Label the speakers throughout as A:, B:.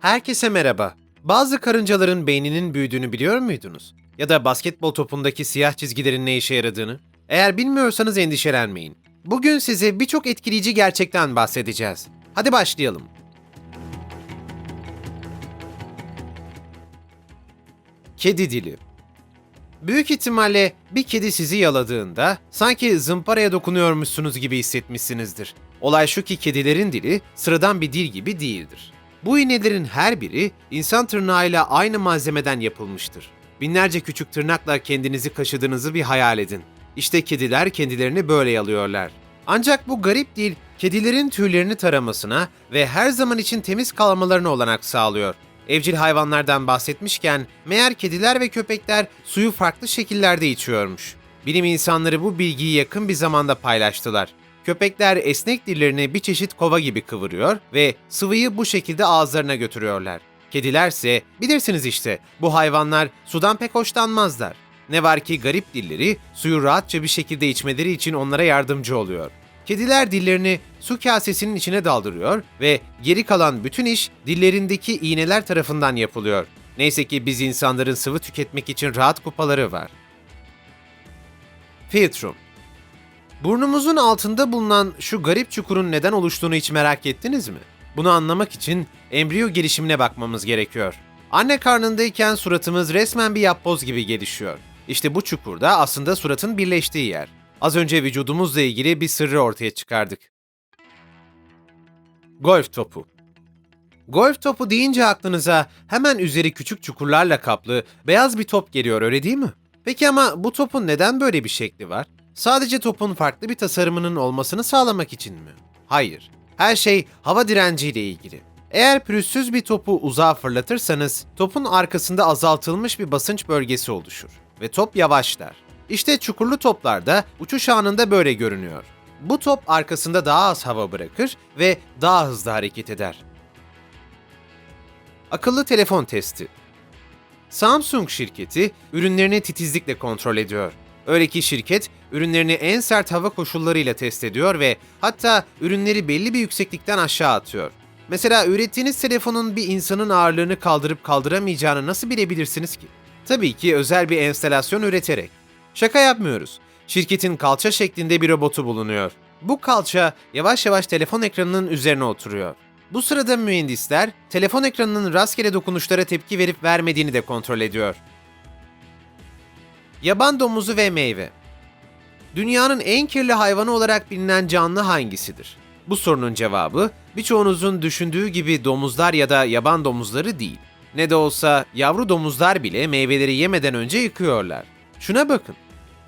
A: Herkese merhaba. Bazı karıncaların beyninin büyüdüğünü biliyor muydunuz? Ya da basketbol topundaki siyah çizgilerin ne işe yaradığını? Eğer bilmiyorsanız endişelenmeyin. Bugün size birçok etkileyici gerçekten bahsedeceğiz. Hadi başlayalım. Kedi dili Büyük ihtimalle bir kedi sizi yaladığında sanki zımparaya dokunuyormuşsunuz gibi hissetmişsinizdir. Olay şu ki kedilerin dili sıradan bir dil gibi değildir. Bu iğnelerin her biri insan tırnağıyla aynı malzemeden yapılmıştır. Binlerce küçük tırnakla kendinizi kaşıdığınızı bir hayal edin. İşte kediler kendilerini böyle yalıyorlar. Ancak bu garip dil kedilerin tüylerini taramasına ve her zaman için temiz kalmalarına olanak sağlıyor. Evcil hayvanlardan bahsetmişken meğer kediler ve köpekler suyu farklı şekillerde içiyormuş. Bilim insanları bu bilgiyi yakın bir zamanda paylaştılar. Köpekler esnek dillerini bir çeşit kova gibi kıvırıyor ve sıvıyı bu şekilde ağızlarına götürüyorlar. Kedilerse bilirsiniz işte bu hayvanlar sudan pek hoşlanmazlar. Ne var ki garip dilleri suyu rahatça bir şekilde içmeleri için onlara yardımcı oluyor. Kediler dillerini su kasesinin içine daldırıyor ve geri kalan bütün iş dillerindeki iğneler tarafından yapılıyor. Neyse ki biz insanların sıvı tüketmek için rahat kupaları var. Filtrum Burnumuzun altında bulunan şu garip çukurun neden oluştuğunu hiç merak ettiniz mi? Bunu anlamak için embriyo gelişimine bakmamız gerekiyor. Anne karnındayken suratımız resmen bir yapboz gibi gelişiyor. İşte bu çukurda aslında suratın birleştiği yer. Az önce vücudumuzla ilgili bir sırrı ortaya çıkardık. Golf topu Golf topu deyince aklınıza hemen üzeri küçük çukurlarla kaplı beyaz bir top geliyor öyle değil mi? Peki ama bu topun neden böyle bir şekli var? Sadece topun farklı bir tasarımının olmasını sağlamak için mi? Hayır. Her şey hava direnciyle ilgili. Eğer pürüzsüz bir topu uzağa fırlatırsanız topun arkasında azaltılmış bir basınç bölgesi oluşur ve top yavaşlar. İşte çukurlu toplarda uçuş anında böyle görünüyor. Bu top arkasında daha az hava bırakır ve daha hızlı hareket eder. Akıllı telefon testi Samsung şirketi ürünlerini titizlikle kontrol ediyor. Öyle ki şirket ürünlerini en sert hava koşullarıyla test ediyor ve hatta ürünleri belli bir yükseklikten aşağı atıyor. Mesela ürettiğiniz telefonun bir insanın ağırlığını kaldırıp kaldıramayacağını nasıl bilebilirsiniz ki? Tabii ki özel bir enstalasyon üreterek. Şaka yapmıyoruz. Şirketin kalça şeklinde bir robotu bulunuyor. Bu kalça yavaş yavaş telefon ekranının üzerine oturuyor. Bu sırada mühendisler telefon ekranının rastgele dokunuşlara tepki verip vermediğini de kontrol ediyor. Yaban domuzu ve meyve. Dünyanın en kirli hayvanı olarak bilinen canlı hangisidir? Bu sorunun cevabı birçoğunuzun düşündüğü gibi domuzlar ya da yaban domuzları değil. Ne de olsa yavru domuzlar bile meyveleri yemeden önce yıkıyorlar. Şuna bakın.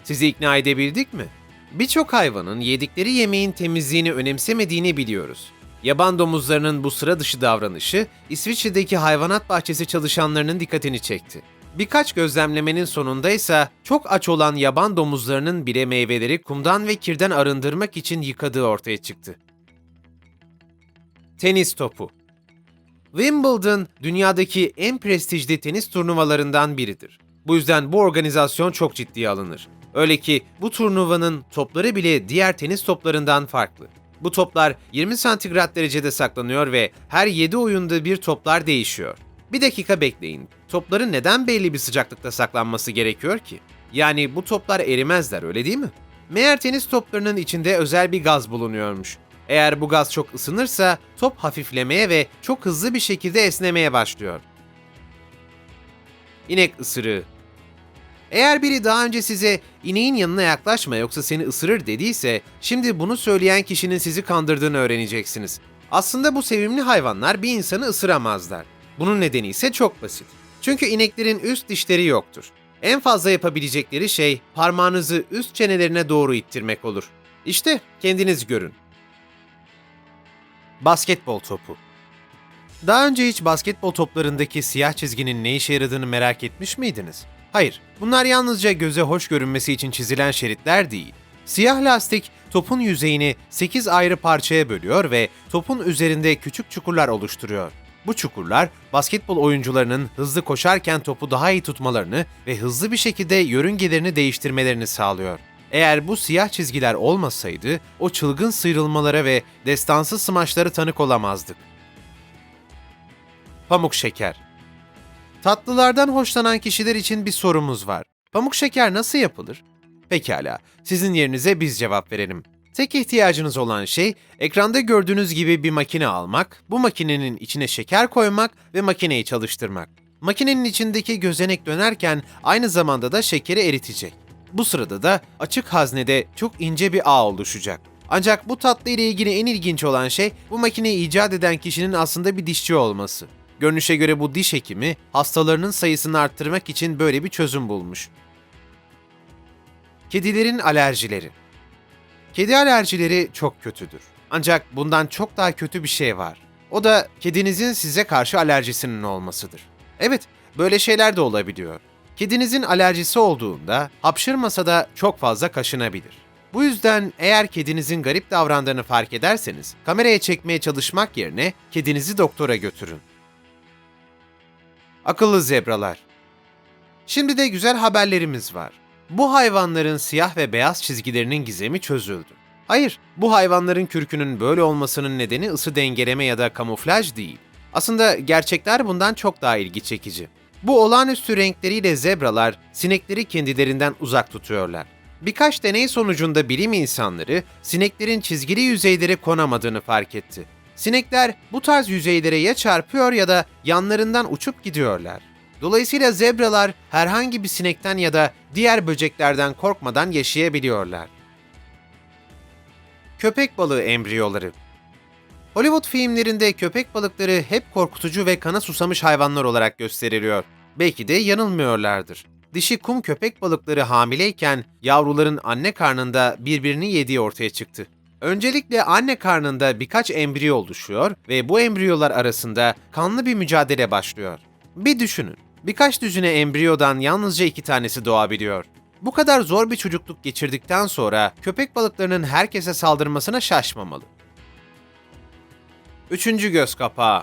A: Sizi ikna edebildik mi? Birçok hayvanın yedikleri yemeğin temizliğini önemsemediğini biliyoruz. Yaban domuzlarının bu sıra dışı davranışı İsviçre'deki hayvanat bahçesi çalışanlarının dikkatini çekti. Birkaç gözlemlemenin sonunda ise çok aç olan yaban domuzlarının bile meyveleri kumdan ve kirden arındırmak için yıkadığı ortaya çıktı. Tenis topu Wimbledon dünyadaki en prestijli tenis turnuvalarından biridir. Bu yüzden bu organizasyon çok ciddiye alınır. Öyle ki bu turnuvanın topları bile diğer tenis toplarından farklı. Bu toplar 20 santigrat derecede saklanıyor ve her 7 oyunda bir toplar değişiyor. Bir dakika bekleyin. Topların neden belli bir sıcaklıkta saklanması gerekiyor ki? Yani bu toplar erimezler öyle değil mi? Meğer tenis toplarının içinde özel bir gaz bulunuyormuş. Eğer bu gaz çok ısınırsa top hafiflemeye ve çok hızlı bir şekilde esnemeye başlıyor. İnek ısırığı eğer biri daha önce size ineğin yanına yaklaşma yoksa seni ısırır dediyse, şimdi bunu söyleyen kişinin sizi kandırdığını öğreneceksiniz. Aslında bu sevimli hayvanlar bir insanı ısıramazlar. Bunun nedeni ise çok basit. Çünkü ineklerin üst dişleri yoktur. En fazla yapabilecekleri şey parmağınızı üst çenelerine doğru ittirmek olur. İşte kendiniz görün. Basketbol topu. Daha önce hiç basketbol toplarındaki siyah çizginin ne işe yaradığını merak etmiş miydiniz? Hayır, bunlar yalnızca göze hoş görünmesi için çizilen şeritler değil. Siyah lastik topun yüzeyini 8 ayrı parçaya bölüyor ve topun üzerinde küçük çukurlar oluşturuyor. Bu çukurlar basketbol oyuncularının hızlı koşarken topu daha iyi tutmalarını ve hızlı bir şekilde yörüngelerini değiştirmelerini sağlıyor. Eğer bu siyah çizgiler olmasaydı o çılgın sıyrılmalara ve destansı smaçlara tanık olamazdık. Pamuk şeker. Tatlılardan hoşlanan kişiler için bir sorumuz var. Pamuk şeker nasıl yapılır? Pekala, sizin yerinize biz cevap verelim. Tek ihtiyacınız olan şey ekranda gördüğünüz gibi bir makine almak, bu makinenin içine şeker koymak ve makineyi çalıştırmak. Makinenin içindeki gözenek dönerken aynı zamanda da şekeri eritecek. Bu sırada da açık haznede çok ince bir ağ oluşacak. Ancak bu tatlı ile ilgili en ilginç olan şey bu makineyi icat eden kişinin aslında bir dişçi olması. Görünüşe göre bu diş hekimi hastalarının sayısını arttırmak için böyle bir çözüm bulmuş. Kedilerin alerjileri Kedi alerjileri çok kötüdür. Ancak bundan çok daha kötü bir şey var. O da kedinizin size karşı alerjisinin olmasıdır. Evet, böyle şeyler de olabiliyor. Kedinizin alerjisi olduğunda hapşırmasa da çok fazla kaşınabilir. Bu yüzden eğer kedinizin garip davrandığını fark ederseniz kameraya çekmeye çalışmak yerine kedinizi doktora götürün. Akıllı zebralar. Şimdi de güzel haberlerimiz var. Bu hayvanların siyah ve beyaz çizgilerinin gizemi çözüldü. Hayır, bu hayvanların kürkünün böyle olmasının nedeni ısı dengeleme ya da kamuflaj değil. Aslında gerçekler bundan çok daha ilgi çekici. Bu olağanüstü renkleriyle zebralar sinekleri kendilerinden uzak tutuyorlar. Birkaç deney sonucunda bilim insanları sineklerin çizgili yüzeylere konamadığını fark etti. Sinekler bu tarz yüzeylere ya çarpıyor ya da yanlarından uçup gidiyorlar. Dolayısıyla zebralar herhangi bir sinekten ya da diğer böceklerden korkmadan yaşayabiliyorlar. Köpek balığı embriyoları Hollywood filmlerinde köpek balıkları hep korkutucu ve kana susamış hayvanlar olarak gösteriliyor. Belki de yanılmıyorlardır. Dişi kum köpek balıkları hamileyken yavruların anne karnında birbirini yediği ortaya çıktı. Öncelikle anne karnında birkaç embriyo oluşuyor ve bu embriyolar arasında kanlı bir mücadele başlıyor. Bir düşünün, birkaç düzine embriyodan yalnızca iki tanesi doğabiliyor. Bu kadar zor bir çocukluk geçirdikten sonra köpek balıklarının herkese saldırmasına şaşmamalı. Üçüncü göz kapağı.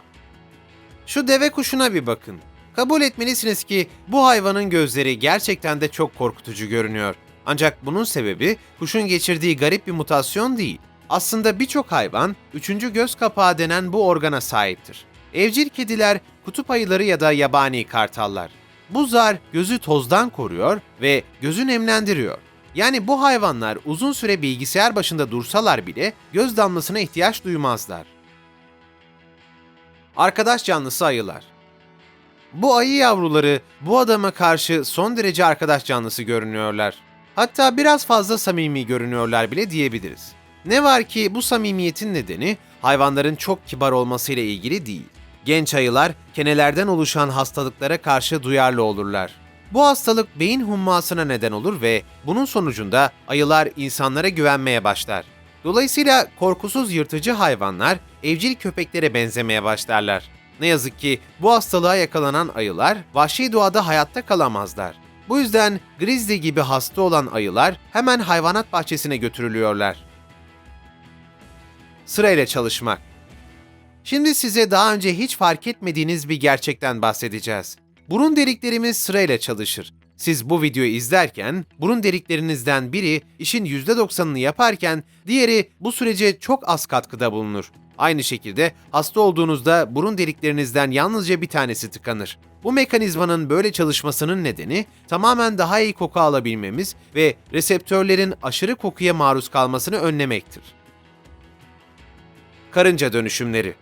A: Şu deve kuşuna bir bakın. Kabul etmelisiniz ki bu hayvanın gözleri gerçekten de çok korkutucu görünüyor. Ancak bunun sebebi kuşun geçirdiği garip bir mutasyon değil. Aslında birçok hayvan üçüncü göz kapağı denen bu organa sahiptir. Evcil kediler, kutup ayıları ya da yabani kartallar. Bu zar gözü tozdan koruyor ve gözü nemlendiriyor. Yani bu hayvanlar uzun süre bilgisayar başında dursalar bile göz damlasına ihtiyaç duymazlar. Arkadaş canlısı ayılar. Bu ayı yavruları bu adama karşı son derece arkadaş canlısı görünüyorlar. Hatta biraz fazla samimi görünüyorlar bile diyebiliriz. Ne var ki bu samimiyetin nedeni hayvanların çok kibar olmasıyla ilgili değil. Genç ayılar kenelerden oluşan hastalıklara karşı duyarlı olurlar. Bu hastalık beyin hummasına neden olur ve bunun sonucunda ayılar insanlara güvenmeye başlar. Dolayısıyla korkusuz yırtıcı hayvanlar evcil köpeklere benzemeye başlarlar. Ne yazık ki bu hastalığa yakalanan ayılar vahşi doğada hayatta kalamazlar. Bu yüzden grizzly gibi hasta olan ayılar hemen hayvanat bahçesine götürülüyorlar. Sırayla çalışmak. Şimdi size daha önce hiç fark etmediğiniz bir gerçekten bahsedeceğiz. Burun deliklerimiz sırayla çalışır. Siz bu videoyu izlerken burun deliklerinizden biri işin %90'ını yaparken diğeri bu sürece çok az katkıda bulunur. Aynı şekilde hasta olduğunuzda burun deliklerinizden yalnızca bir tanesi tıkanır. Bu mekanizmanın böyle çalışmasının nedeni tamamen daha iyi koku alabilmemiz ve reseptörlerin aşırı kokuya maruz kalmasını önlemektir. Karınca dönüşümleri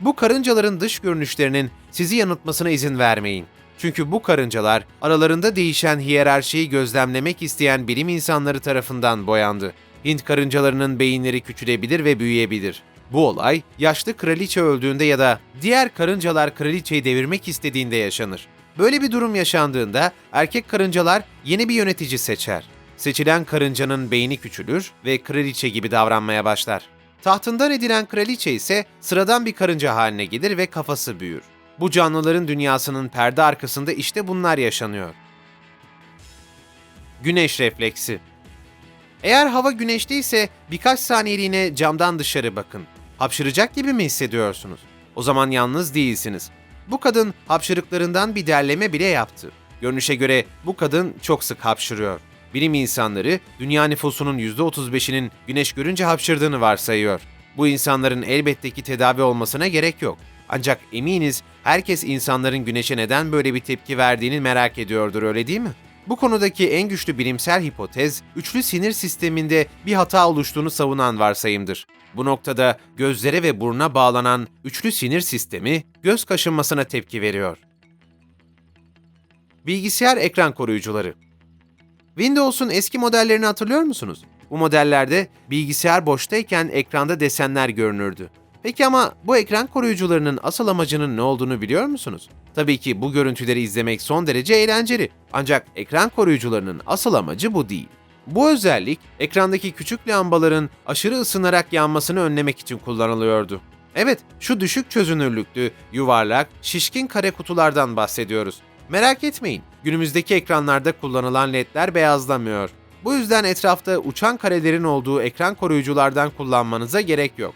A: Bu karıncaların dış görünüşlerinin sizi yanıltmasına izin vermeyin. Çünkü bu karıncalar aralarında değişen hiyerarşiyi gözlemlemek isteyen bilim insanları tarafından boyandı. Hint karıncalarının beyinleri küçülebilir ve büyüyebilir. Bu olay yaşlı kraliçe öldüğünde ya da diğer karıncalar kraliçeyi devirmek istediğinde yaşanır. Böyle bir durum yaşandığında erkek karıncalar yeni bir yönetici seçer. Seçilen karıncanın beyni küçülür ve kraliçe gibi davranmaya başlar. Tahtından edilen kraliçe ise sıradan bir karınca haline gelir ve kafası büyür. Bu canlıların dünyasının perde arkasında işte bunlar yaşanıyor. Güneş refleksi Eğer hava güneşliyse birkaç saniyeliğine camdan dışarı bakın. Hapşıracak gibi mi hissediyorsunuz? O zaman yalnız değilsiniz. Bu kadın hapşırıklarından bir derleme bile yaptı. Görünüşe göre bu kadın çok sık hapşırıyor. Bilim insanları dünya nüfusunun %35'inin güneş görünce hapşırdığını varsayıyor. Bu insanların elbette ki tedavi olmasına gerek yok. Ancak eminiz herkes insanların güneşe neden böyle bir tepki verdiğini merak ediyordur öyle değil mi? Bu konudaki en güçlü bilimsel hipotez, üçlü sinir sisteminde bir hata oluştuğunu savunan varsayımdır. Bu noktada gözlere ve buruna bağlanan üçlü sinir sistemi göz kaşınmasına tepki veriyor. Bilgisayar ekran koruyucuları Windows'un eski modellerini hatırlıyor musunuz? Bu modellerde bilgisayar boştayken ekranda desenler görünürdü. Peki ama bu ekran koruyucularının asıl amacının ne olduğunu biliyor musunuz? Tabii ki bu görüntüleri izlemek son derece eğlenceli. Ancak ekran koruyucularının asıl amacı bu değil. Bu özellik ekrandaki küçük lambaların aşırı ısınarak yanmasını önlemek için kullanılıyordu. Evet, şu düşük çözünürlüklü, yuvarlak, şişkin kare kutulardan bahsediyoruz. Merak etmeyin, günümüzdeki ekranlarda kullanılan ledler beyazlamıyor. Bu yüzden etrafta uçan karelerin olduğu ekran koruyuculardan kullanmanıza gerek yok.